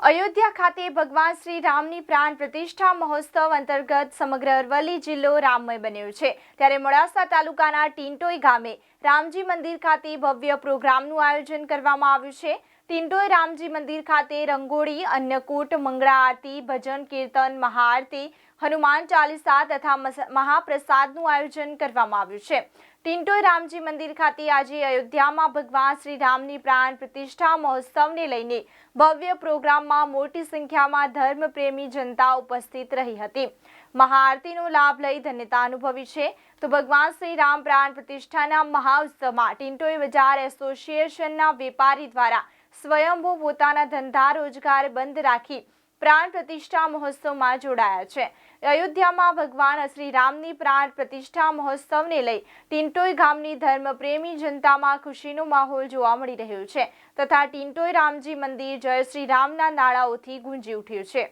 અયોધ્યા ખાતે ભગવાન શ્રી રામની પ્રાણ પ્રતિષ્ઠા મહોત્સવ અંતર્ગત સમગ્ર અરવલ્લી જિલ્લો રામમય બન્યો છે. ત્યારે મોડાસા તાલુકાના ટીંટોઈ ગામે રામજી મંદિર ખાતે ભવ્ય પ્રોગ્રામનું આયોજન કરવામાં આવ્યું છે. ટીંટોઈ રામજી મંદિર ખાતે રંગોળી, અન્નકૂટ, મંગળા આરતી, ભજન, કીર્તન, મહાઆરતી, હનુમાન ચાલીસા તથા મહાપ્રસાદનું આયોજન કરવામાં આવ્યું છે. ટિન્ટોય રામજી મંદિર ખાતે આજે અયોધ્યામાં ભગવાન શ્રી રામની પ્રાણ પ્રતિષ્ઠા મહોત્સવને લઈને ભવ્ય પ્રોગ્રામમાં મોટી સંખ્યામાં ધર્મપ્રેમી જનતા ઉપસ્થિત રહી હતી. મહાઆરતીનો લાભ લઈ ધન્યતા અનુભવી છે. તો ભગવાન શ્રી રામ પ્રાણ પ્રતિષ્ઠાના મહાઉત્સવમાં ટિન્ટોય બજાર એસોસિએશનના વેપારી દ્વારા સ્વયંભૂ પોતાના ધંધા, રોજગાર બંધ રાખી પ્રાણ પ્રતિષ્ઠા મહોત્સવમાં જોડાયા છે. અયોધ્યામાં ભગવાન શ્રી રામની પ્રાણ પ્રતિષ્ઠા મહોત્સવને લઈ ટિન્ટોઈ ગામની ધર્મપ્રેમી જનતામાં ખુશીનો માહોલ જોવા મળી રહ્યો છે તથા ટિન્ટોઈ રામજી મંદિર જય શ્રી રામના નાળાઓથી ગુંજી ઉઠ્યું છે.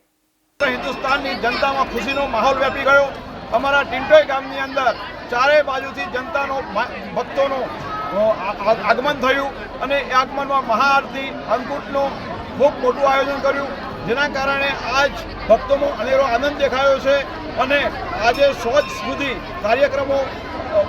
હિન્દુસ્તાનની જનતામાં ખુશીનો માહોલ વ્યાપી ગયો. અમારા ટિન્ટોઈ ગામની અંદર ચારે બાજુથી જનતાનો, ભક્તોનું આગમન થયું અને એ આગમનમાં મહાઆરતી અંકુટનું ખૂબ મોટું આયોજન કર્યું, જેના કારણે આજ ભક્તોમાં અનેરો આનંદ દેખાયો છે અને આજે સોજ સુધી કાર્યક્રમો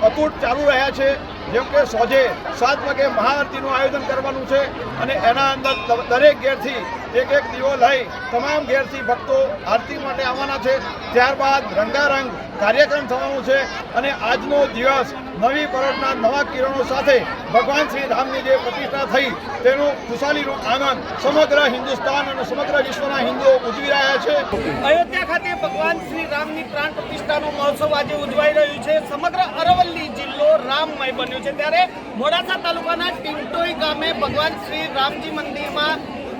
અતૂટ ચાલુ રહ્યા છે. જેમ કે સોજે સાત વાગે મહાઆરતીનું આયોજન કરવાનું છે અને એના અંદર દરેક ઘેરથી એક એક દીવો લઈ તમામ ઘેરથી ભક્તો આરતી માટે આવવાના છે. ત્યારબાદ રંગારંગ કાર્યક્રમ થવાનો છે અને આજનો દિવસ નવી પરોઢના નવા કિરણો સાથે ભગવાન શ્રી રામની જે પ્રતિષ્ઠા થઈ, તેનો ખુશાલીનો આનંદ સમગ્ર હિન્દુસ્તાન અને સમગ્ર વિશ્વના હિન્દુઓ ઉજવી રહ્યા છે. અયોધ્યા ખાતે ભગવાન શ્રી રામની પ્રાણ પ્રતિષ્ઠાનો મહોત્સવ આજે ઉજવાઈ રહ્યું છે. સમગ્ર અરવલ્લી જિલ્લો રામમય બન્યો છે. ત્યારે મોડાસા તાલુકાના ટિંટોઈ ગામે ભગવાન શ્રી રામજી મંદિરમાં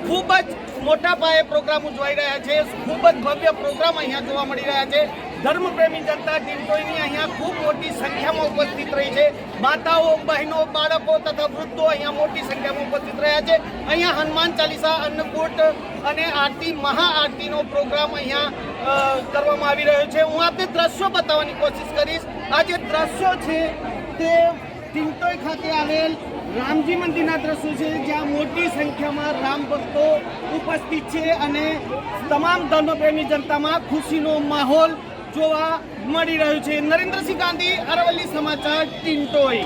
ખૂબ જ મોટા પાયે પ્રોગ્રામ ઉજવાઈ રહ્યા છે. ખૂબ જ ભવ્ય પ્રોગ્રામ અહીંયા જોવા મળી રહ્યા છે. ધર્મપ્રેમી જનતા ટિંટોઈની અહીંયા ખૂબ મોટી સંખ્યામાં ઉપસ્થિત રહી છે. માતાઓ, બહેનો, બાળકો તથા વૃદ્ધો અહીંયા મોટી સંખ્યામાં ઉપસ્થિત રહ્યા છે. અહીંયા હનુમાન ચાલીસા, અન્નકૂટ અને આરતી, મહાઆરતીનો પ્રોગ્રામ અહીંયા કરવામાં આવી રહ્યો છે. હું આપને દ્રશ્યો બતાવવાની કોશિશ કરીશ. આ જે દ્રશ્યો છે તે ટિંટોઈ ખાતે આવેલ રામજી મંદિરના દ્રશ્યો છે, જ્યાં મોટી સંખ્યામાં રામ ભક્તો ઉપસ્થિત છે અને તમામ ધર્મપ્રેમી જનતામાં ખુશીનો માહોલ જોવા મળી રહ્યું છે. નરેન્દ્રસિંહ ગાંધી અરવલ્લી સમાચાર ટિંટોઈ